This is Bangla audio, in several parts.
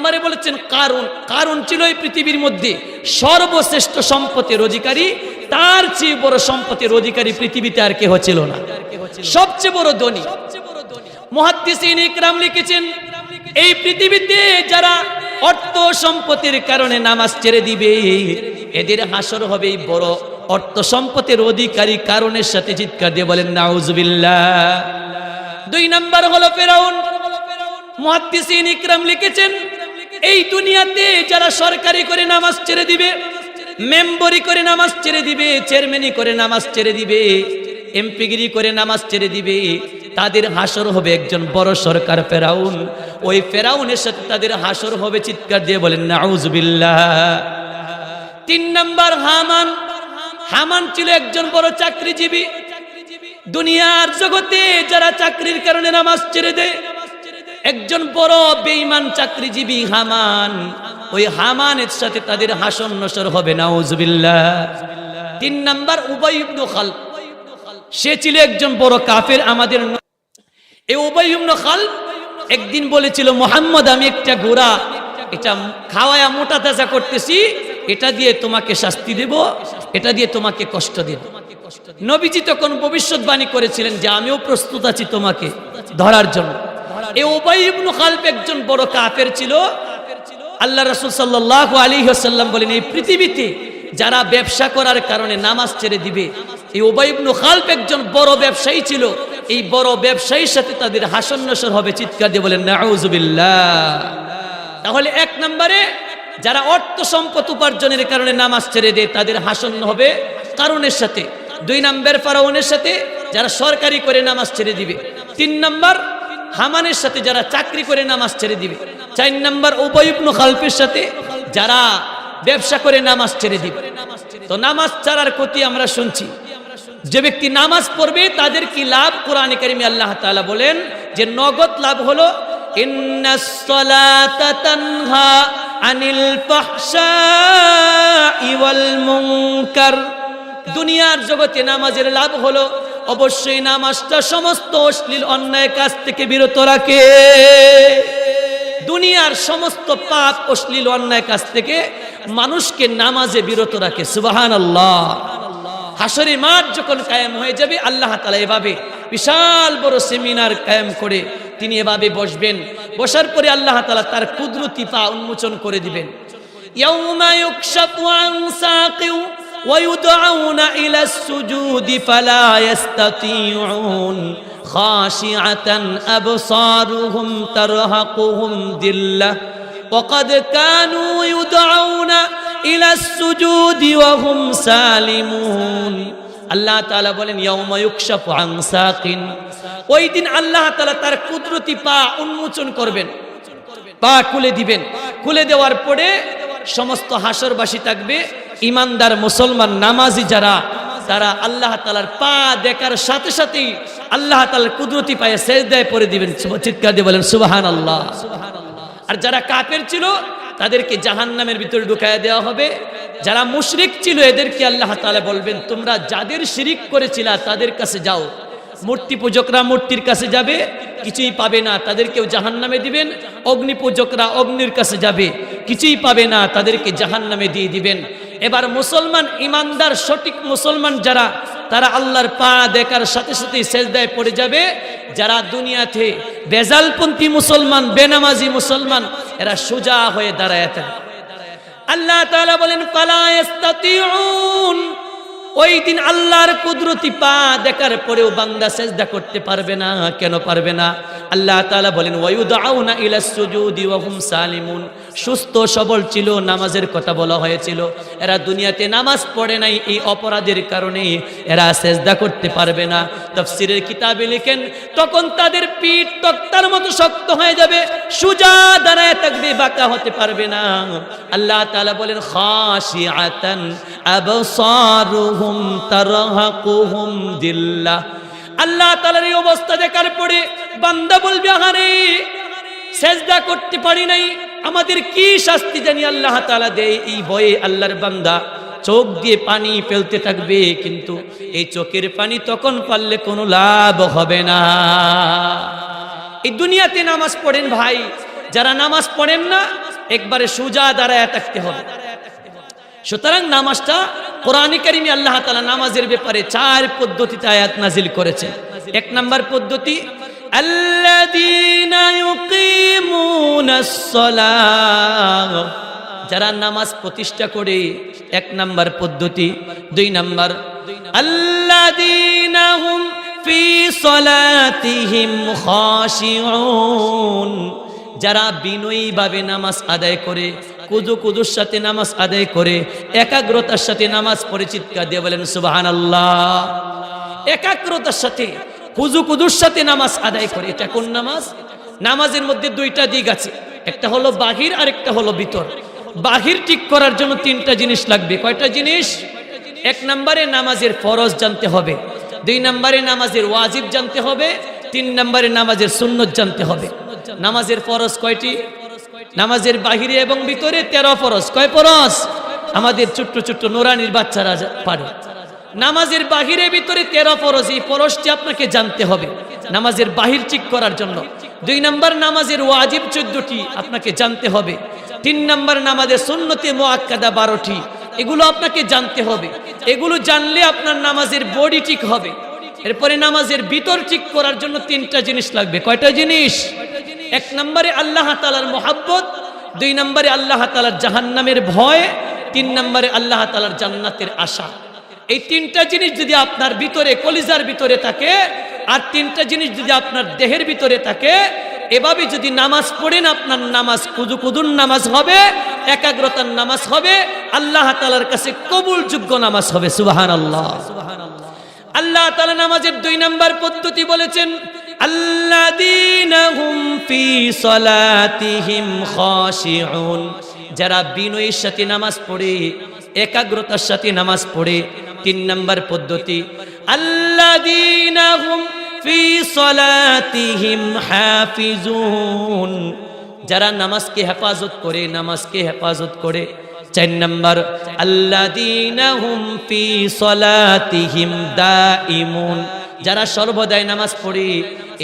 নম্বরে বলেছেন কারণ কারণ ছিল এই পৃথিবীর মধ্যে সর্বশ্রেষ্ঠ সম্পদের অধিকারী, তার চেয়ে বড় সম্পদের অধিকারী পৃথিবীতে আর কেহ ছিল না। সবচেয়ে বড় ধনী। এই পৃথিবীতে যারা অর্থ সম্পত্তির কারণে নামাজ ছেড়ে দিবে, এদের হাসর হবে এই বড় অর্থ সম্পত্তির অধিকারী কারণের সাথে চিৎকার দিয়ে বলেন, নাউজুবিল্লাহ। দুই নাম্বার হলো ফেরাউন। মুহাদ্দিসিন ইকরাম লিখেছেন এই দুনিয়াতে যারা সরকারি করে নামাজ ছেড়ে দিবে, মেম্বরি করে নামাজ ছেড়ে দিবে চেয়ারম্যানি করে নামাজ ছেড়ে দিবে, এমপিগিরি করে নামাজ ছেড়ে দিবে, তাদের হাসর হবে একজন বড় সরকার ফেরাউন। ওই ফেরাউনের সাথে তাদের হাসর হবে চিৎকার দিয়ে বলেন, নাউজুবিল্লাহ। তিন নাম্বার হামান। হামান ছিল একজন বড় চাকরিজীবী। দুনিয়ার জগতে যারা চাকরির কারণে নামাজ ছেড়ে দেয় একজন বড় বেঈমান চাকরিজীবী হামান, ওই হামানের সাথে তাদের হাসন নসর হবে, নাউজুবিল্লাহ। তিন নাম্বার, উবাই খালফ সে ছিল একজন বড় কাফের আমাদের এই উবাই খালফ একদিন বলেছিল, মোহাম্মদ, আমি একটা ঘোড়া, এটা খাওয়ায়া মোটা তাজা করতেছি, এটা দিয়ে তোমাকে শাস্তি দেব, এটা দিয়ে তোমাকে কষ্ট দেব। নবীজি তখন ভবিষ্যৎবাণী করেছিলেন যে, আমিও প্রস্তুত আছি তোমাকে ধরার জন্য। এই উবাই ইবনু খালফ একজন বড় কাফের ছিল। আল্লাহ রাসূল সাল্লাল্লাহু আলাইহি ওয়াসাল্লাম বলেন, এই পৃথিবীতে যারা ব্যবসা করার কারণে নামাজ ছেড়ে দিবে, এই উবাই ইবনু খালফ একজন বড় ব্যবসায়ী ছিল। এই বড় ব্যবসায়ীর সাথে তাদের হাসন নসর হবে। চিৎকার দিয়ে বলেন, নাউজুবিল্লাহ। তাহলে এক নম্বরে, যারা অর্থ সম্পদ উপার্জনের কারণে নামাজ ছেড়ে দেয়, তাদের হাসন হবে কারণের সাথে। দুই নম্বর ফারাউনের সাথে, যারা সরকারি করে নামাজ ছেড়ে দিবে। তিন নম্বর হামানের সাথে যারা চাকরি করে নামাজ ছেড়ে দিবে। চার নম্বর উবয়ুবনু খালফের সাথে যারা ব্যবসা করে নামাজ ছেড়ে দিবে। তো নামাজ ছাড়ার ক্ষতি আমরা শুনছি। যে ব্যক্তি নামাজ পড়বে, তাদের কি লাভ? কোরআন কারিমে আল্লাহ তাআলা বলেন যে নগদ লাভ হলো আনিল দুনিয়ার জগতে নামাজের লাভ হলো অবশ্যই নামাজটা সমস্ত অশ্লীল অন্যায় কাজ থেকে বিরত রাখে দুনিয়ার সমস্ত পাপ অশ্লীল অন্যায় কাজ থেকে মানুষকে নামাজে বিরত রাখে সুবাহান আল্লাহ হাসরি মাঠ যখন কায়েম হয়ে যাবে আল্লাহ তালা এভাবে বিশাল বড় সেমিনার কায়েম করে তিনি এভাবে বসবেন বসার পরে আল্লাহ তালা তার কুদরতি পা উন্মোচন করে দিবেন يوم يكشف عن ساق ويدعون إلى السجود فلا يستطيعون خاشعة أبصارهم ترهقهم ذلة وقد كانوا يدعون إلى السجود وهم سالمون আল্লাহ তাআলা বলেন ইয়াউমা ইউকশাফু আন সাকিন ওই দিন আল্লাহ তাআলা তার কুদরতি পা উন্মোচন করবেন পা খুলে দিবেন খুলে দেওয়ার পরে সমস্ত হাসরবাসী থাকবে ইমানদার মুসলমান নামাজি যারা, তারা আল্লাহ তালার পা দেখার সাথে সাথেই আল্লাহ তালার কুদরতি পায়ে শেষ দেয় পরে দিবেন চিৎকার দিয়ে বলেন সুবাহান আল্লাহ আর যারা কাপের ছিল, তাদেরকে জাহান নামের ভিতরে ঢুকায় দেওয়া হবে। যারা মুশরিক ছিল, এদেরকে আল্লাহ তাআলা বলবেন, তোমরা যাদের শিরিক করেছিলা, তাদের কাছে যাও। মূর্তি পূজকরা মূর্তির কাছে যাবে, কিছুই পাবে না, তাদেরকেও জাহান নামে দিবেন। অগ্নি পূজকরা অগ্নির কাছে যাবে, কিছুই পাবে না, তাদেরকে জাহান নামে দিয়ে দিবেন। এবার মুসলমান ইমানদার, সঠিক মুসলমান যারা, তারা আল্লাহর পা দেখার সাথে সাথে সেজদায় পড়ে যাবে। যারা দুনিয়াতে বেজালপন্থী মুসলমান, বেনামাজি মুসলমান, এরা সোজা হয়ে দাঁড়ায় থাকে। আল্লাহ বলেন ওই দিন আল্লাহর কুদরতি পা দেখার পরেও বান্দা সেজদা করতে পারবে না, কেন পারবে না? আল্লাহ তাআলা বলেন ওয়ায়ুদাউনা ইলাস সুজুদি ওয়া সালিমুন। সুস্থ, সবল ছিল, নামাজের কথা বলা হয়েছিল। এরা দুনিয়াতে নামাজ পড়ে নাই, এই অপরাধের কারণে এরা সেজদা করতে পারবে না। তাফসীরের কিতাবে লিখেন, তখন তাদের পিঠ তক্তার মতো শক্ত হয়ে যাবে, সুজা দাঁড়ায় থাকবে, বাঁকা হতে পারবে না। আল্লাহ তাআলা বলেন খাশিআতান আবসারুহুম তারহাকুহুম দিল্লাহ আল্লাহ তাআলার এই অবস্থা দেখার পরে বান্দা বলবে, আহারে, সেজদা করতে পারি নাই আমাদের কি শাস্তি জানি আল্লাহ তাআলা দেয়? এই ভয়ে আল্লাহর বান্দা চোখ দিয়ে পানি ফেলতে থাকবে, কিন্তু এই চোখের পানি তখন পারলে কোনো লাভ হবে না। এই দুনিয়াতে নামাজ পড়েন ভাই, যারা নামাজ পড়েন না, একবারে সোজা দাঁড়ায় থাকতে হবে। সুতরাং নামাজটা কোরআন কারিমে আল্লাহ তাআলা নামাজের ব্যাপারে চার পদ্ধতিতে আয়াত নাজিল করেছেন। এক নাম্বার পদ্ধতি যারা নামাজ প্রতিষ্ঠা করে, এক নাম্বার পদ্ধতি, দুই নাম্বার আল্লাযীনা হুম ফি সলাতিহিম খাশিউন যারা বিনয়ীভাবে নামাজ আদায় করে কুদু কুদুর সাথে নামাজ আদায় করে, একাগ্রতার সাথে নামাজ পরিচিৎকার দিয়ে বলেন সুবাহান আল্লাহ একাগ্রতার সাথে কুজু কুদুর সাথে নামাজ আদায় করে। এটা কোন নামাজ? নামাজের মধ্যে দুইটা দিক আছে। একটা হলো বাহির আর একটা হলো ভিতর। বাহির ঠিক করার জন্য তিনটা জিনিস লাগবে। কয়টা জিনিস? এক নম্বরে নামাজের ফরজ জানতে হবে। দুই নম্বরে নামাজের ওয়াজিব জানতে হবে। তিন নম্বরে নামাজের সুন্নত জানতে হবে। নামাজের ফরজ কয়টি? নামাজের বাহিরে এবং ভিতরে তেরো ফরজ। কয় ফরজ? আমাদের ছোট্ট ছোট্ট নোরানির বাচ্চারা পারে। নামাজের বাহিরে ভিতরে তেরো ফরজ, এই ফরজটি আপনাকে জানতে হবে। নামাজের বাহির ঠিক করার জন্য। দুই নম্বর নামাজের ওয়াজিব চোদ্দটি আপনাকে জানতে হবে। তিন নম্বর নামাজের সুন্নতে মোয়াক্কাদা বারোটি, এগুলো আপনাকে জানতে হবে। এগুলো জানলে আপনার নামাজের বডি ঠিক হবে। এরপরে নামাজের ভিতর ঠিক করার জন্য তিনটা জিনিস লাগবে। কয়টা জিনিস? এক নম্বরে আল্লাহ তালার মোহাব্বত, দুই নম্বরে আল্লাহ তালার জাহান্নামের ভয়, তিন নম্বরে আল্লাহ তালার জান্নাতের আশা। এই তিনটা জিনিস যদি আপনার ভিতরে, কলিজার ভিতরে থাকে, আর তিনটা জিনিস যদি আপনার দেহের ভিতরে থাকে, এভাবে যদি নামাজ পড়েন, আপনার নামাজ কুদু কুদুর নামাজ হবে, একাগ্রতার নামাজ হবে, আল্লাহ তালার কাছে কবুল যোগ্য নামাজ হবে সুবাহান আল্লাহ আল্লাহ তালা নামাজের দুই নাম্বার পদ্ধতি বলেছেন যারা বিনয়ের সাথে নামাজ পড়ে, একাগ্রতার সাথে নামাজ পড়ে তিন নম্বর পদ্ধতি আল্লাদিনাহুম ফি যারা নামাজকে হেফাজত করে, নামাজকে হেফাজত করে। চার নম্বর আল্লাহ হুম ফি যারা সর্বদাই নামাজ পড়ে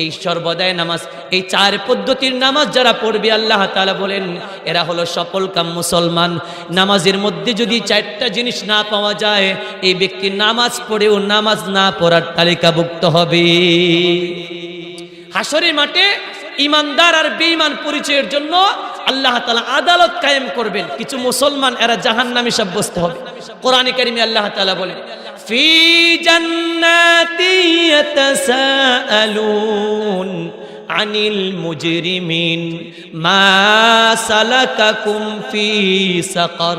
এই সর্বদায় নামাজ, এই চার পদ্ধতির নামাজ যারা পড়বে, আল্লাহ তালা বলেন, এরা হলো সফল কাম মুসলমান। নামাজের মধ্যে যদি চারটা জিনিস না পাওয়া যায়, এই ব্যক্তি নামাজ পড়েও নামাজ না পড়ার তালিকাভুক্ত হবে। হাসরের মাঠে ইমানদার আর বেঈমান পরিচয়ের জন্য আল্লাহ তাআলা আদালত কায়েম করবেন। কিছু মুসলমান এরা জাহান্নামী সাব্যস্ত হবে। কোরআনে কারিমে আল্লাহ তাআলা বলেন في جنات يتساءلون عن المجرمين ما سلككم في سقر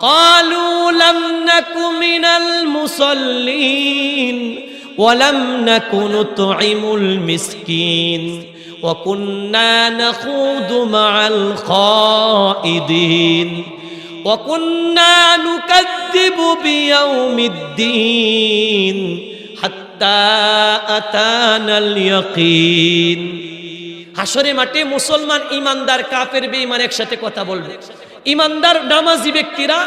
قالوا لم نك من المصلين ولم نك نطعم المسكين وكنا نخوض مع الخائضين وكنا نكذب بيوم الدين حتى أتانا اليقين হাসরে মাঠে মুসলমান ইমানদার কাফের বেঈমান একসাথে কথা বলবে ইমানদার নামাজি ব্যক্তিরা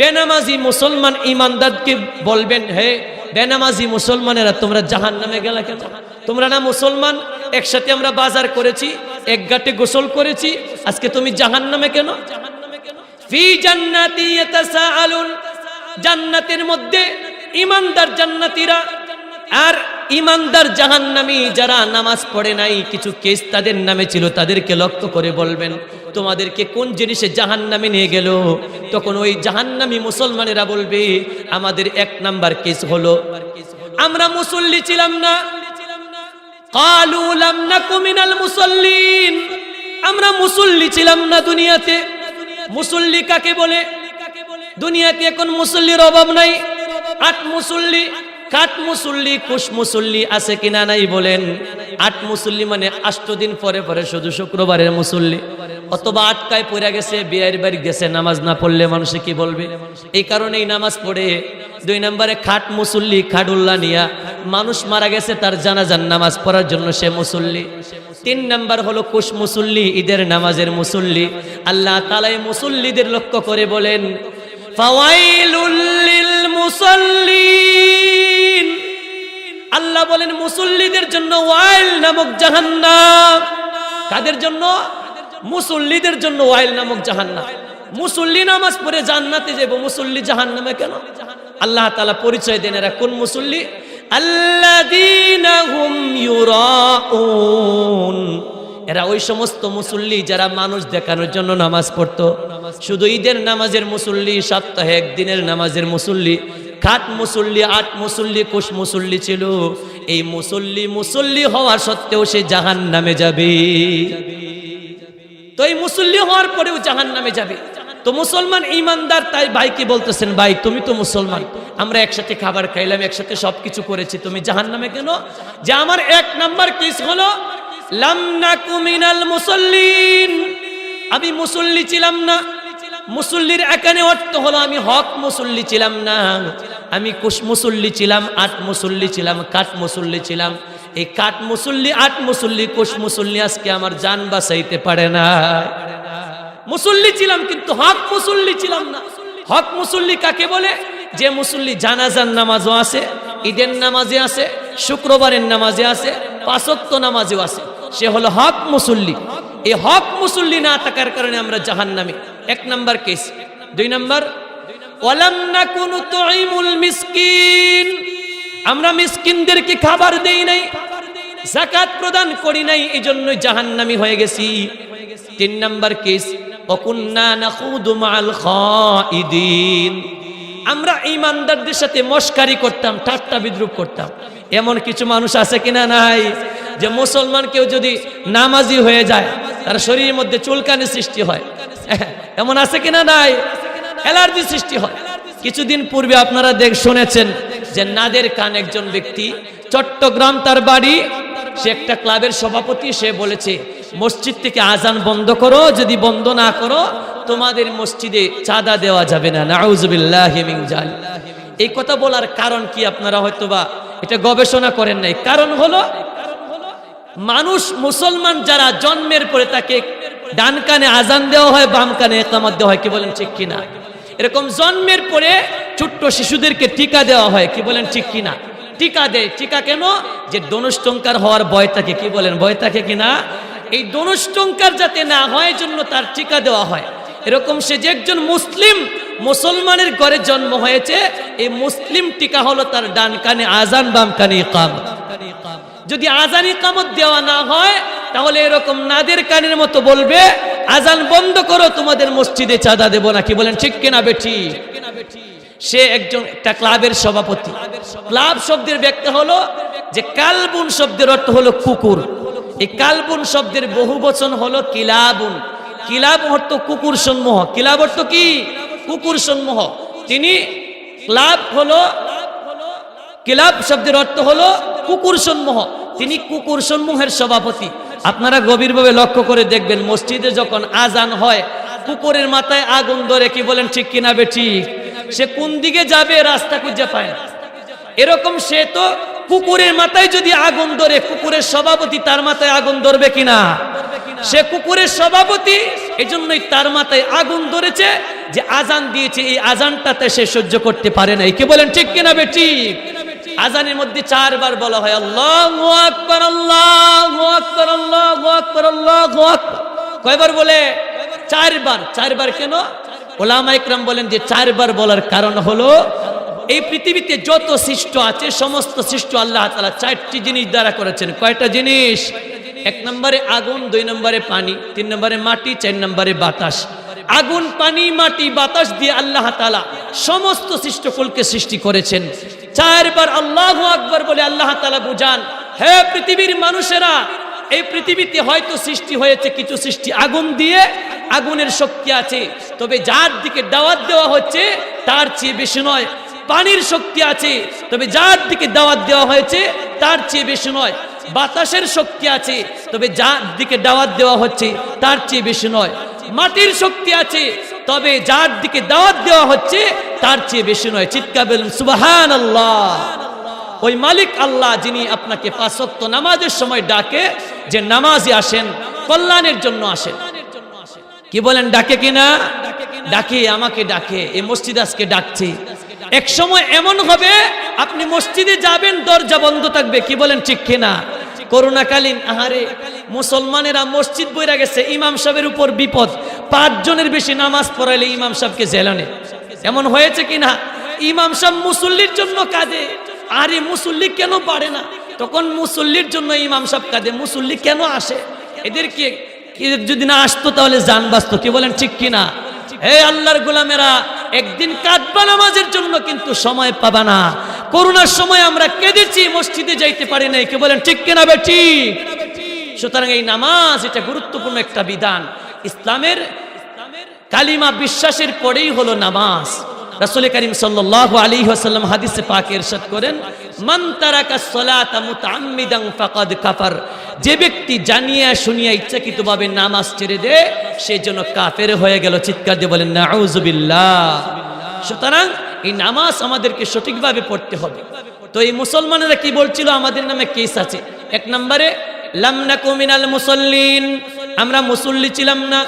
বেনামাজি মুসলমান ইমানদারকে বলবেন হে বেনামাজি মুসলমানেরা তোমরা জাহান নামে গেলা কেন তোমরা না মুসলমান একসাথে আমরা বাজার করেছি এক গাটে গোসল করেছি আজকে তুমি জাহান নামে কেন ফি জান্নাতি ইয়াতাসাআলুন জান্নাতের মধ্যে ইমানদার জান্নাতীরা আর ইমানদার জাহান্নামী যারা নামাজ পড়ে নাই, কিছু কেস তাদের নামে ছিল, তাদেরকে লক্ষ্য করে বলবেন, তোমাদেরকে কোন জিনিসে জাহান্নামে নিয়ে গেল? তখন ওই জাহান্নামী মুসলমানেরা বলবে, আমাদের এক নাম্বার কেস হলো, আমরা মুসল্লি ছিলাম না। আমরা মুসল্লি ছিলাম না দুনিয়াতে। মুসল্লি কাকে বলে? দুনিয়াতে এখন মুসল্লির অভাব নাই। আট মুসল্লি কাঠ মুসল্লি, কুশ মুসল্লি আছে কিনা নাই বলেন। আট মুসল্লি মানে আষ্ট দিন পরে পরে শুধু শুক্রবারের মুসল্লি। অথবা আটকায় পড়ে গেছে, বিয়ের বাড়ি গেছে, নামাজ না পড়লে মানুষে কি বলবে? এই কারণে এই নামাজ পড়ে দুই নম্বরে খাট মুসল্লি খাটুল্লা নিয়া মানুষ মারা গেছে, তার জানাজান নামাজ পড়ার জন্য সে মুসল্লি। তিন নাম্বার হলো কুশ মুসল্লি, ঈদের নামাজের মুসল্লি। আল্লাহ তালাই মুসল্লিদের লক্ষ্য করে বলেন আল্লাহ বলেন, মুসল্লিদের জন্য ওয়াইল নামক জাহান্নাম। কাদের জন্য? মুসল্লিদের জন্য ওয়াইল নামক জাহান্নাম। মুসল্লি নামাজ পড়ে জান্নাতে যাব মুসল্লি জাহান্নামে কেন? আল্লাহ তাআলা পরিচয় দেন এরা কোন মুসল্লি? এরা ওই সমস্ত মুসল্লি যারা মানুষ দেখানোর জন্য নামাজ পড়তো। শুধু ঈদের নামাজের মুসল্লি সপ্তাহে একদিনের নামাজের মুসল্লি, খাট মুসল্লি, আট মুসল্লি কোষ মুসল্লি ছিল। এই মুসল্লি মুসল্লি হওয়া সত্ত্বেও সে জাহান নামে যাবে। তো এই মুসল্লি হওয়ার পরেও জাহান নামে যাবে। তো মুসলমান ইমানদার তাই ভাইকে বলতেছেন, ভাই, তুমি তো মুসলমান। আমরা একসাথে খাবার খাইলাম, একসাথে সবকিছু করেছি। তুমি জাহান নামে কেন? যে আমার এক নাম্বার কেস হলো, লাম নাকু মিনাল মুসল্লিন। আমি মুসল্লি ছিলাম না। মুসল্লির একানে অর্থ হলো, আমি হক মুসল্লি ছিলাম না। আমি কুশ মুসল্লি ছিলাম, আট মুসল্লি ছিলাম, কাঠ মুসল্লি ছিলাম। এই কাঠ মুসল্লি, আট মুসল্লি কোষ মুসল্লি আজকে আমার জান বাঁচাইতে পারে না। মুসল্লি ছিলাম, কিন্তু হক মুসল্লি ছিলাম না। হক মুসল্লি কাকে বলে? যে মুসল্লি জানাজার নামাজও আছে, ঈদের নামাজে আছে, শুক্রবারের নামাজে আছে, পাঁচক্ত নামাজেও আছে। সে হলো হক মুসল্লি। এই হক মুসল্লি না থাকার কারণে আমরা জাহান নামে এক নাম্বার কেস। দুই নাম্বার আমরা মিসকিনদেরকে খাবার দেই নাই জাকাত প্রদান করি নাই এই জন্য জাহান্নামি হয়ে গেছি। তিন নাম্বার কেস আমরা ইমানদারদের সাথে মস্কারি করতাম, ঠাট্টা বিদ্রুপ করতাম। এমন কিছু মানুষ আছে কিনা নাই, যে মুসলমান কেউ যদি নামাজি হয়ে যায়, তার শরীরের মধ্যে চুলকানি সৃষ্টি হয়। এমন আছে কিনা নাই? অ্যালার্জি সৃষ্টি হয়। কিছুদিন পূর্বে আপনারা দেখ শুনেছেন যে নাদের কান একজন ব্যক্তি চট্টগ্রাম তার বাড়ি, সে একটা ক্লাবের সভাপতি, সে বলেছে, মসজিদ থেকে আজান বন্ধ করো, যদি বন্ধ না করো, তোমাদের মসজিদে চাঁদা দেওয়া যাবে না। নাউজুবিল্লাহ জাল এই কথা বলার কারণ কি আপনারা হয়তোবা এটা গবেষণা করেন নাই? কারণ হলো, মানুষ মুসলমান যারা জন্মের পরে তাকে ডান কানে আজান দেওয়া হয়, বাম কানে একামত দেওয়া হয়, কি বলেন ঠিক কিনা? এরকম জন্মের পরে ছোট্ট শিশুদেরকে টিকা দেওয়া হয়, কি বলেন ঠিক কিনা? টিকা দেয়, টিকা কেন? যে দনুষ্টঙ্কার হওয়ার ভয় থাকে, কি বলেন? ভয় থাকে কিনা? এই দনুষ্টঙ্কার যাতে না হয় জন্য তার টিকা দেওয়া হয়। এরকম সে যে একজন মুসলিম মুসলমানের ঘরে জন্ম হয়েছে, এই মুসলিম টিকা হলো তার ডান কানে আজান, বাম কানে ইকামত। যদি আজান কামত দেওয়া না হয়, তাহলে এরকম নাদের কানের মতো বলবে, আজান বন্ধ করো, তোমাদের মসজিদে চাঁদা দেবো নাকি? বলেন, ঠিক কিনা বেঠি? সে একজন, একটা ক্লাবের সভাপতি। ক্লাব শব্দের ব্যাখ্যা হলো যে, কালবুন শব্দের অর্থ হলো কুকুর। এই কালবুন শব্দের বহু বচন হলো কিলাবুন। কিলাব অর্থ কুকুর সমূহ কিলাব অর্থ কি? কুকুর সমূহ তিনি, ক্লাব হলো কিলাব শব্দের অর্থ হলো কুকুর সমূহ তিনি কুকুর সমূহের সভাপতি। আপনারা গভীরভাবে লক্ষ্য করে দেখবেন, মসজিদে যখন আজান হয়, কুকুরের মাথায় আগুন ধরে কি বলেন, ঠিক কিনা বে ঠিক? সে কোন দিকে যাবে, রাস্তা খুঁজে পায় না। এরকম সে তো কুকুরের মাথায় যদি আগুন ধরে, কুকুরের সভাপতি তার মাথায় আগুন ধরবে কিনা? সে কুকুরের সভাপতি এই জন্যই তার মাথায় আগুন ধরেছে যে আজান দিয়েছে, এই আজানটাতে সে সহ্য করতে পারে নাই। কে বলেন, ঠিক কিনা বে ঠিক? আজানের মধ্যে চারবার বলা হয়, আল্লাহ আকবর আল্লাহ আকবর আল্লাহ আকবর আল্লাহ আকবর। কয়বার বলে? চারবার। চারবার কেন? ওলামা ইকরাম বলেন যে চারবার বলার কারণ হলো, এই পৃথিবীতে যত সৃষ্ট আছে, সমস্ত সৃষ্ট আল্লাহ তালা চারটি জিনিস দ্বারা করেছেন। কয়টা জিনিস? এক নম্বরে আগুন, দুই নম্বরে পানি, তিন নম্বরে মাটি, চার নম্বরে বাতাস। আগুন, পানি, মাটি, বাতাস দিয়ে আল্লাহ তালা সমস্ত সৃষ্টকুলকে সৃষ্টি করেছেন। চারবার আল্লাহ আকবর বলে আল্লাহ তালা বুঝান, হে পৃথিবীর মানুষেরা, এই পৃথিবীতে হয়তো সৃষ্টি হয়েছে কিছু সৃষ্টি আগুন দিয়ে আগুনের শক্তি আছে, তবে যার দিকে দাওয়াত দেওয়া হচ্ছে, তার চেয়ে বেশি নয়। পানির শক্তি আছে, তবে যার দিকে দাওয়াত দেওয়া হয়েছে, তার চেয়ে বেশি নয়। বাতাসের শক্তি আছে, তবে যার দিকে দাওয়াত দেওয়া হচ্ছে, তার চেয়ে বেশি নয়। মাটির শক্তি আছে তবে যার দিকে দাওয়াত দেওয়া হচ্ছে, তার চেয়ে বেশি নয়। চিৎকার বলুন সুবাহান আল্লাহ ওই মালিক আল্লাহ যিনি আপনাকে পাঁচক্ত নামাজের সময় ডাকে যে নামাজে আসেন, কল্যাণের জন্য আসেন। কি বলেন, ডাকে কিনা ডাকে, আমাকে ডাকে, এই মসজিদ আজকে ডাকছে। এক সময় এমন হবে, আপনি মসজিদে যাবেন, দরজা বন্ধ থাকবে, কি বলেন, ঠিক কিনা করোনাকালীন আহারে মুসলমানেরা মসজিদ বইরা গেছে, ইমাম সাহেবের উপর বিপদ। পাঁচজনের বেশি নামাজ পড়াইলে ইমাম সাহেবকে জেলানে এমন হয়েছে কিনা? ইমাম সাহেব মুসল্লির জন্য কাঁদে। আরে মুসল্লি কেন পারে না? তখন মুসল্লির জন্য ইমাম সাহেব কাঁদে। মুসল্লি কেন আসে? এদেরকে এদের যদি না আসতো তাহলে জান বাঁচতো। কি বলেন ঠিক কিনা? হে আল্লাহর গোলামেরা, একদিন কাঁদবা নামাজের জন্য কিন্তু সময় পাবা না। করোনার সময় আমরা কেঁদেছি, মসজিদে যাইতে পারি নাই। কে বলেন ঠিক কিনা বে ঠিক সুতরাং এই নামাজ, এটা গুরুত্বপূর্ণ একটা বিধান। ইসলামের কালিমা বিশ্বাসের পরেই হলো নামাজ। রাসূল করিম সাল্লাল্লাহু আলাইহি ওয়াসাল্লাম হাদিসে পাকে ইরশাদ করেন, মান তারাকা সলাতা মুতাআম্মিদান ফাকাদ কাফার। যে ব্যক্তি জানিয়া শুনিয়া ইচ্ছাকৃতভাবে নামাজ ছেড়ে দেয়, সে জন্য কাফের হয়ে গেল। চিৎকার দিয়ে বলেন নাউজুবিল্লাহ সুতরাং এই নামাজ আমাদেরকে সঠিকভাবে পড়তে হবে। তো এই মুসলমানেরা কি বলছিল? আমাদের নামে কেস আছে। এক নম্বরে লামনাকু মিনাল মুসল্লিন। আমরা মুসল্লি ছিলাম না।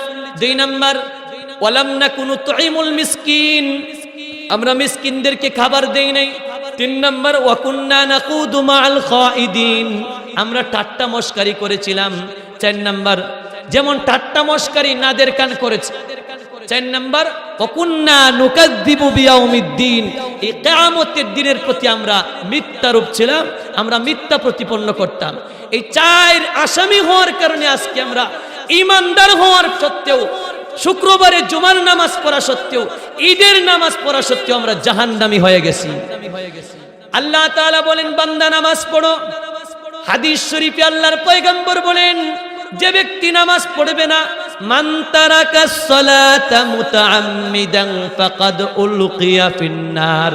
দুই নাম্বার ওয়ালামনা কুনু তুইমুল মিসকিন। আমরা মিসকিনদেরকে খাবার দেই নাই। তিন নাম্বার, ওয়াকুন্না নাকুদু মাআল খাইদিন আমরা টাট্টা মস্কারি করেছিলাম। চার নাম্বার, যেমন টাট্টা মস্কারি নাদের কান করেছে। চার নাম্বার অকুন্না নুকাদ্দিবু বিয়াউমিদ্দিন। এই কিয়ামতের দিনের প্রতি আমরা মিথ্যারূপ ছিলাম, আমরা মিথ্যা প্রতিপন্ন করতাম। এই চার আসামি হওয়ার কারণে আজকে আমরা ইমানদার হওয়ার সত্ত্বেও, শুক্রবারে জুমার নামাজ পড়া সত্ত্বেও, ঈদের নামাজ পড়া সত্ত্বেও আমরা জাহান্নামী হয়ে গেছি। আল্লাহ তাআলা বলেন, বান্দা নামাজ পড়ো। হাদিস শরীফে আল্লাহর পয়গম্বর বলেন, যে ব্যক্তি নামাজ পড়বে না, মান তারাকা সলাতা মুতাআম্মিদান ফাকাদ উলকিয়া ফিন্নার।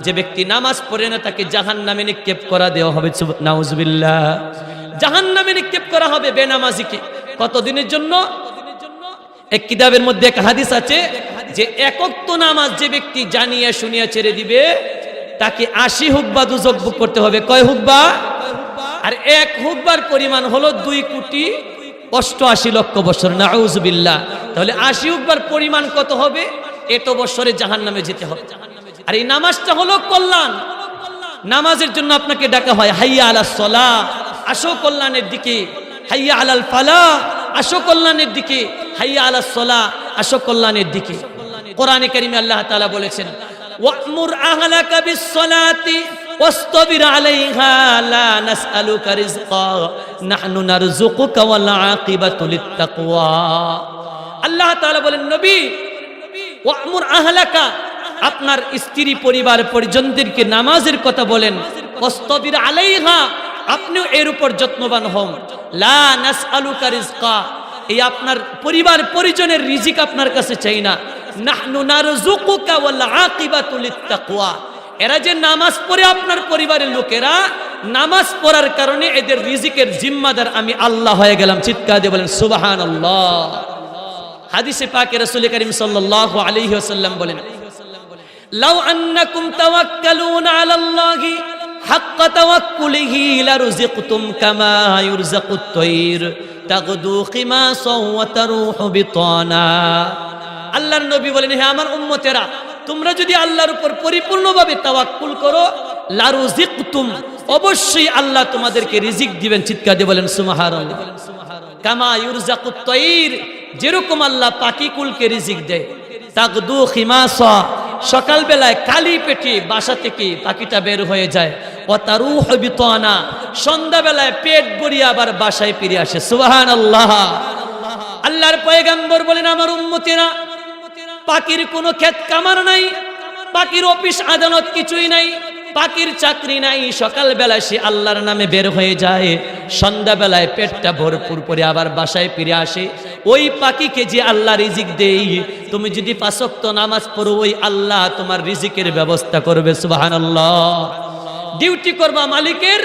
যে ব্যক্তি নামাজ পড়ে না, তাকে জাহান্নামে নিক্ষেপ করা দেওয়া হবে। নাউজুবিল্লাহ। জাহান্নামে নিক্ষেপ করা হবে বেনামাজিকে। কতদিনের জন্য? এক কিতাবের মধ্যে এক হাদিস আছে যে একত্ব নামাজ যে ব্যক্তি জানিয়া শুনিয়া ছেড়ে দিবে, তাকে আশি হুকবা দুজক বুক করতে হবে। কয় হুকবা আর এক হুকবার পরিমাণ হলো দুই কোটি অষ্টআশি লক্ষ বছর। নাউজবিল্লাহ তাহলে আশি হুকবার পরিমাণ কত হবে? এত বছরে জাহান নামে যেতে হবে। আর এই নামাজটা হলো কল্যাণ। নামাজের জন্য আপনাকে ডাকা হয়, হাইয়া আলা সলা আসো কল্যাণের দিকে, হাইয়া আলাল ফালা আসো কল্যাণের দিকে হাইয়া আলা সলা আসো কল্যাণের দিকে কোরআনে কারিমে আল্লাহ তাআলা বলেছেন ওয়ামুর আহলাকা বিসসালাতি واصطبر عليها لا نسألك رزقا نحن نرزقك والعاقبة للتقوى আল্লাহ তাআলা বলেন নবী ওয়ামুর আহলাকা আপনার স্ত্রী পরিবার পরিজনদেরকে নামাজের কথা বলেন ওয়াস্তবির আলাইহা আপনিও এর উপর যত্নবান হন লা নাসআলুকা রিজকা। এই আপনার পরিবার পরিজনের রিজিক আপনার কাছে চাই না। এরা যে নামাজ পড়ে আপনার পরিবারের লোকেরা, নামাজ পড়ার কারণে এদের রিজিকের জিম্মাদার আমি আল্লাহ হয়ে গেলাম। চিৎকার দিয়ে বলেন, সুবহানাল্লাহ। হাদিসে পাকে রাসূল করিম সাল্লাল্লাহু আলাইহি ওয়াসাল্লাম বলেন, লাউ আন্নাকুম তাওয়াক্কালুনা আলাল্লাহি হাক্ক তাওয়াক্কুলিহি লারুযিকতুম কামা ইউরযাকুত তায়র তাগদু খিমাসা ওয়া তারুহু বিতানা। আল্লাহর নবী বলেন, হে আমার উম্মতেরা, তোমরা যদি আল্লাহর উপর পরিপূর্ণভাবে তাওয়াক্কুল করো, লারুযিকতুম, অবশ্যই আল্লাহ তোমাদেরকে রিজিক দিবেন। চিৎকার দিয়ে বলেন, সুবহানাল্লাহ। কামা ইউরজাকুত তৈর যেরকম আল্লাহ পাখি কুলকে রিজিক দেয়। তাকদু খিমাস, সকালবেলায় কালি পেটে বাসা থেকে পাখিটা বের হয়ে যায়। ও তারু সন্ধ্যা সন্ধ্যাবেলায় পেট ভরিয়ে আবার বাসায় ফিরে আসে। সুবাহান আল্লাহ আল্লাহর পয়গাম্বর বলেন, আমার উন্মতিরা পাখির কোনো ক্ষেত কামার নাই, পাখির অফিস আদালত কিছুই নাই পাখির চাকরি নাই সকালবেলায় সে আল্লাহর নামে বের হয়ে যায়, সন্ধ্যাবেলায় পেটটা ভরপুর করে আবার বাসায় ফিরে আসে। ওই পাখিকে যে আল্লাহ রিজিক দেই, তুমি যদি পাঁচক্ত নামাজ পড়ো, ওই আল্লাহ তোমার রিজিকের ব্যবস্থা করবে সুবাহান ডিউটি করবা মালিকের,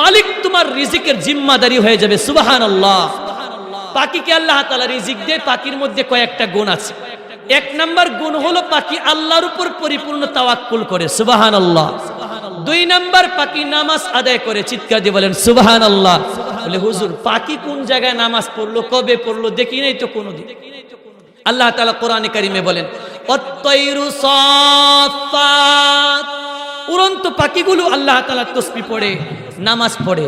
মালিক তোমার রিজিকের জিম্মাদারি হয়ে যাবে সুবাহান আল্লাহ পাখিকে আল্লাহ তালা রিজিক দেয়, পাখির মধ্যে কয়েকটা গুণ আছে। এক নাম্বার গুণ হলো পাখি আল্লাহর উপর পরিপূর্ণ তাওয়াক্কুল করে সুবাহান আল্লাহ দুই নাম্বার পাখি নামাজ আদায় করে, চিৎকার দিয়ে বলেন সুবাহান আল্লাহ বলে, হুজুর, পাখি কোন জায়গায় নামাজ পড়ল, কবে পড়ল, দেখি নাই তো কোনোদিন? আল্লাহ তাআলা কোরআনে কারিমে বলেন উড়ন্ত পাখিগুলো আল্লাহ তাআলা তসবি পড়ে, নামাজ পড়ে।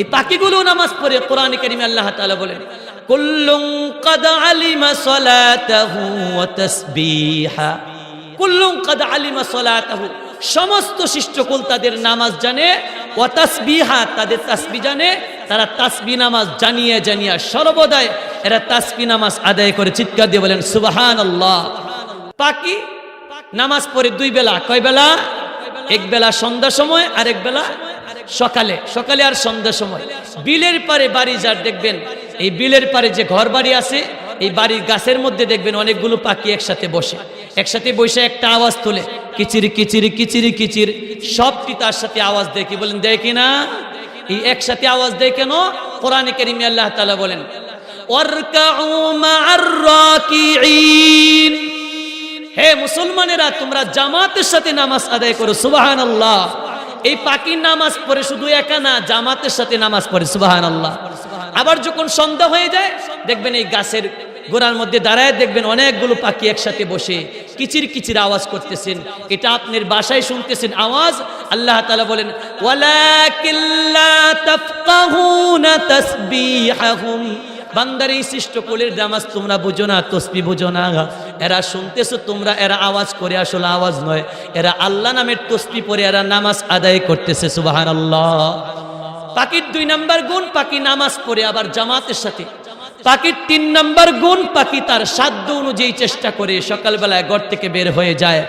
এই পাখিগুলো নামাজ পড়ে, কোরআন কারিমে আল্লাহ তাআলা বলেন কুল্লুম কাদ আলিমা সালাতাহু ওয়া তাসবিহা। কুল্লুম কাদ আলিমা সালাতাহু। সমস্ত শিষ্টকুল তাদের নামাজ জানে, ওয়া তাসবিহা তাদের তাসবি জানে, তারা তাসবি নামাজ জানিয়ে জানিয়ে সর্বদাই এরা তাসবি নামাজ আদায় করে। চিৎকার দিয়ে বলেন, সুবহানাল্লাহ। পাখি নামাজ পড়ে দুই বেলা, কয় বেলা? এক বেলা সন্ধ্যা সময় আর এক বেলা সকালে সকালে আর সন্ধ্যা সময়। বিলের পারে বাড়ি যার দেখবেন, এই বিলের পারে যে ঘর বাড়ি আছে, এই বাড়ির গাছের মধ্যে দেখবেন অনেকগুলো পাখি একসাথে বসে। একসাথে বসে একটা আওয়াজ তোলে, কিচিরি কিচিরি কিচিরি, কিচির। সবটি তার সাথে আওয়াজ দেয় কি বলেন? দেয় কিনা এই একসাথে আওয়াজ দেয় কেন? কোরআনে কারিমে আল্লাহ তালা বলেন হে মুসলমানেরা, তোমরা জামাতের সাথে নামাজ আদায় করো সুবাহান আল্লাহ এই পাখির নামাজ পড়ে শুধু একা না, জামাতের সাথে নামাজ পড়ে সুবাহান আল্লাহ আবার যখন সন্ধ্যা হয়ে যায়, দেখবেন এই গাছের গোড়ার মধ্যে দাঁড়ায় দেখবেন অনেকগুলো পাখি একসাথে বসে কিচির কিচির আওয়াজ করতেছেন। এটা আপনার বাসায় শুনতেছেন আওয়াজ, আল্লাহ তাআলা বলেন বান্দার এই সৃষ্ট কোলের নামাজ তোমরা বুঝো না, তসবি বুঝো না। এরা শুনতেছো, তোমরা এরা আওয়াজ করে আসলে আওয়াজ নয়। এরা আল্লাহ নামের তসবি পরে এরা নামাজ আদায় করতেছে সুবাহান আল্লাহ পাখির দুই নাম্বার গুণ, পাখি নামাজ পড়ে আবার জামাতের সাথে। পাখির তিন নাম্বার গুণ, পাখি তার সাধ্য অনুযায়ী চেষ্টা করে, সকালবেলায় ঘর থেকে বের হয়ে যায়।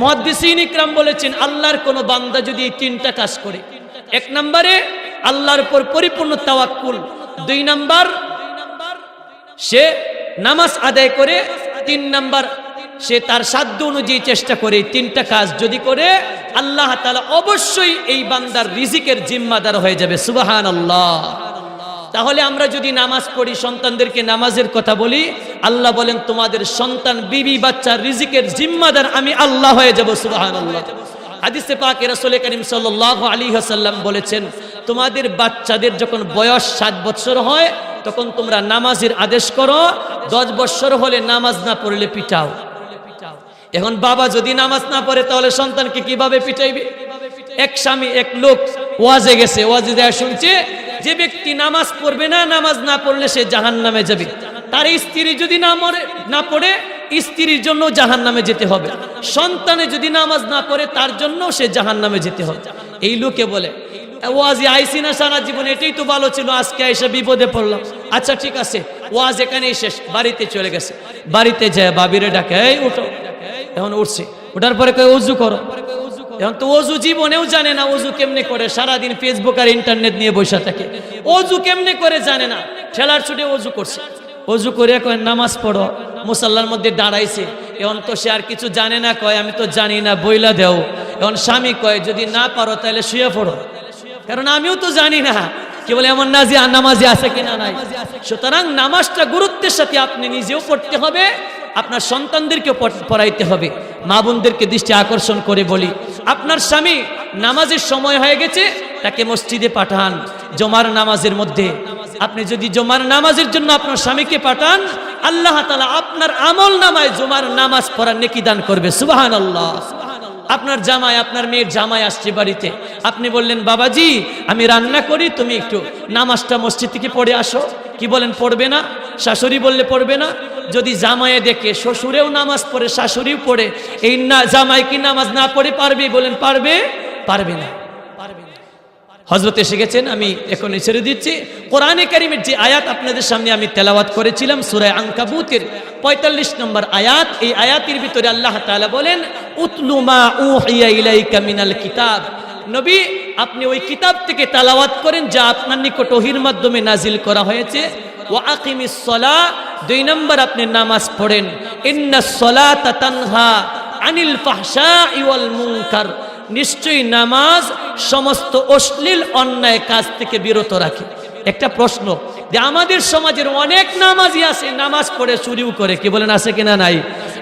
মহাদিসিন ইকরাম বলেছেন, আল্লাহর কোনো বান্দা যদি এই তিনটা কাজ করে, এক নম্বরে আল্লাহর উপর পরিপূর্ণ তাওয়াক্কুল, দুই নাম্বার সে নামাজ আদায় করে তিন নাম্বার, সে তার সাধ্য অনুযায়ী চেষ্টা করে তিনটা কাজ যদি করে, আল্লাহ তাআলা অবশ্যই এই বান্দার রিজিকের জিম্মাদার হয়ে যাবে সুবাহান আল্লাহ তাহলে আমরা যদি নামাজ পড়ি, সন্তানদেরকে নামাজের কথা বলি, আল্লাহ বলেন, তোমাদের সন্তান, বিবি বাচ্চার রিজিকের জিম্মাদার, আমি আল্লাহ হয়ে যাব সুবাহান আল্লাহ হাদিসে পাক রাসূল করিম সাল্লাল্লাহু আলী ওয়াসাল্লাম বলেছেন, তোমাদের বাচ্চাদের যখন বয়স সাত বছর হয় তখন তোমরা নামাজের আদেশ করো, দশ বছর হলে নামাজ না পড়লে পিটাও। এখন বাবা যদি নামাজ না পড়ে, তাহলে সন্তানকে কীভাবে পিটাইবে? এক স্বামী, এক লোক ওয়াজে গেছে, ওয়াজে দেয়া শুনছে, যে ব্যক্তি নামাজ পড়বে না, নামাজ না পড়লে সে জাহান নামে যাবে। তার স্ত্রী যদি না মরে, না পড়ে, স্ত্রীর জন্য জাহান নামে যেতে হবে। সন্তানে যদি নামাজ না পড়ে, তার জন্য সে জাহান নামে যেতে হবে। এই লোকে বলে ওয়াজে আইসি না সারা জীবন, এটাই তো ভালো ছিল, আজকে এসে বিপদে পড়লাম। আচ্ছা ঠিক আছে, ওয়াজ এখানেই শেষ, বাড়িতে চলে গেছে। বাড়িতে যায়, বাবিরে ডাকে, এই, উঠো। এখন উঠছে ওঠার পরে কয় অজু করো। এখন তো অজু জীবনেও জানে না অজু কেমনে করে, সারাদিন ফেসবুক আর ইন্টারনেট নিয়ে বসে থাকে। অজু কেমনে করে জানে না ঠেলার ছুটে অজু করছে। অজু করে কয়, নামাজ পড়ো। মুসাল্লার মধ্যে দাঁড়াইছে। এখন তো সে আর কিছু জানে না, কয়, আমি তো জানি না, বইলা দেও। এখন স্বামী কয়, যদি না পারো, তাহলে শুয়ে পড়ো। কারণ আমিও তো জানি না। কি বলে, এমন নাজি নামাজে আছে কিনা নাই। সুতরাং নামাজটা গুরুত্বের সাথে আপনি নিজেও পড়তে হবে, আপনার সন্তানদেরকে পড়াইতে হবে। মা বোনদেরকে দৃষ্টি আকর্ষণ করে বলি, আপনার স্বামী নামাজের সময় হয়ে গেছে, তাকে মসজিদে পাঠান। জমার নামাজের মধ্যে। আপনি যদি জমার নামাজের জন্য আপনার স্বামীকে পাঠান, আল্লাহ তালা আপনার আমল নামায় জমার নামাজ পড়ার নেকি দান করবে। সুবাহান আল্লাহ আপনার জামাই, আপনার মেয়ের জামাই আসছে বাড়িতে। আপনি বললেন, বাবাজি, আমি রান্না করি, তুমি একটু নামাজটা মসজিদ থেকে পড়ে আসো। কি বলেন, পড়বে না? শাশুড়ি বললে, পড়বে না। যদি জামাইয়ে দেখে, শ্বশুরেও নামাজ পড়ে, শাশুড়িও পড়ে। এই না, জামাই কি নামাজ না পড়ে পারবে? বলেন, পারবে? পারবে না। হজরত এসে গেছেন, আমি এখন ছেড়ে দিচ্ছি। কোরআনে কারিমের যে আয়াত আপনাদের সামনে আমি তেলাওয়াত করেছিলাম সুরায় আঙ্কাবুতের পঁয়তাল্লিশ নম্বর আয়াত, এই আয়াতের ভিতরে আল্লাহ তাআলা বলেন উতলুমা ইলাইকা মিনাল কিতাব। নবী, আপনি ওই কিতাব থেকে তালাওয়াত করেন, যা আপনার নিকট ওহির মাধ্যমে নাজিল করা হয়েছে। ও আকিমিস সলা, দুই নম্বর আপনি নামাজ পড়েন। ইন্না সলাতা তানহা আনিল ফাহশা ওয়াল মুনকার। নিশ্চয়ই নামাজ সমস্ত অশ্লীল অন্যায় কাজ থেকে বিরত রাখে। একটা প্রশ্ন, যে আমাদের সমাজের অনেক নামাজি আছে, নামাজ পড়ে চুরিও করে, কি বলেন, আছে কিনা নাই?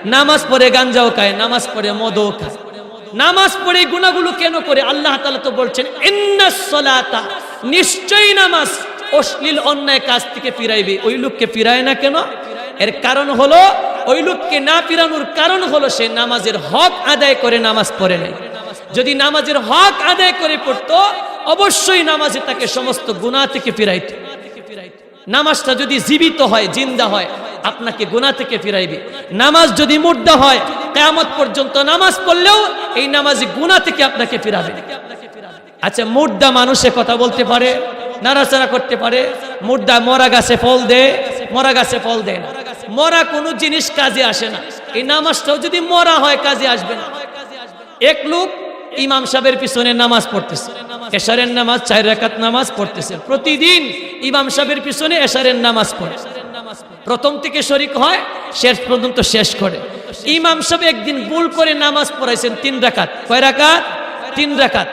নামাজ পড়ে গাঞ্জাও খায়, নামাজ পড়ে মদও খায়। নামাজ পড়ে গুণাগুলো কেন করে? আল্লাহ তাআলা তো বলছেন নিশ্চয়ই নামাজ অশ্লীল অন্যায় কাজ থেকে ফিরাইবে। ওই লোককে ফিরায় না কেন? এর কারণ হলো, ওই লোককে না ফিরানোর কারণ হলো সে নামাজের হক আদায় করে নামাজ পড়ে নাই। যদি নামাজের হক আদায় করে পড়তো, অবশ্যই নামাজে তাকে সমস্ত গুনাহ থেকে ফিরাইত। নামাজটা যদি জীবিত হয়, জিন্দা হয়, আপনাকে গুনাহ থেকে ফিরাইবে। নামাজ যদি মুর্দা হয়, কেয়ামত পর্যন্ত নামাজ পড়লেও এই নামাজি গুনাহ থেকে আপনাকে ফিরাবে। আচ্ছা মুর্দা মানুষে কথা বলতে পারে, নাড়াচাড়া করতে পারে। মুর্দা মরা গাছে ফল দে মরা গাছে ফল দেয় না। মরা কোনো জিনিস কাজে আসে না। এই নামাজটাও যদি মরা হয়, কাজে আসবে না। এক লোক ইমাম সাহেবের পিছনে নামাজ পড়তেছে। এশারের নামাজ, চার রাকাত নামাজ পড়তেছে। প্রতিদিন ইমাম সাহেবের পিছনে এশারের নামাজ পড়ে। প্রথম থেকে শরিক হয়, শেষ পর্যন্ত শেষ করে। ইমাম সাহেব একদিন ভুল করে নামাজ পড়াইছেন তিন রাকাত। কয় রাকাত? তিন রাকাত।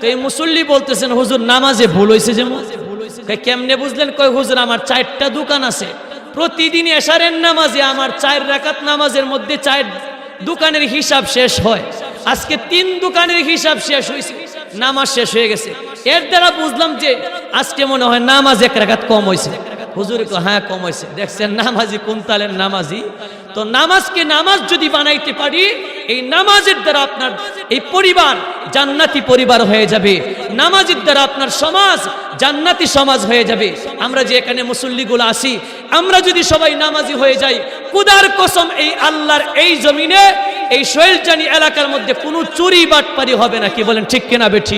তো এই মুসল্লি বলতেছেন, হুজুর, নামাজে ভুল হয়েছে যেমন। কেমনে বুঝলেন? কয়, হুজুর, আমার চারটা দোকান আছে। প্রতিদিন এশারের নামাজে আমার চার রাকাত নামাজের মধ্যে চার দোকানের হিসাব শেষ হয়। আজকে তিন দোকানের হিসাব শেষ হয়েছে, নামাজ শেষ হয়ে গেছে। এর দ্বারা বুঝলাম যে আজকে মনে হয় নামাজ এক রাকাত কম হয়েছে। হুজুর হ্যাঁ কম হয়েছে। দেখছেন, নামাজি কোন তালের নামাজি? তো নামাজকে নামাজ যদি বানাইতে পারি, এই নামাজের দ্বারা আপনার এই পরিবার জান্নাতি পরিবার হয়ে যাবে। নামাজের দ্বারা আপনার সমাজ জান্নাতি সমাজ হয়ে যাবে। আমরা যে এখানে মুসল্লিগুলো আসি আমরা যদি সবাই নামাজি হয়ে যাই, কুদার কসম এই আল্লাহর এই জমিনে এই শৈলচানি এলাকার মধ্যে কোনো চুরি বাটপারি হবে না কি বলেন ঠিক কিনা বেঠি?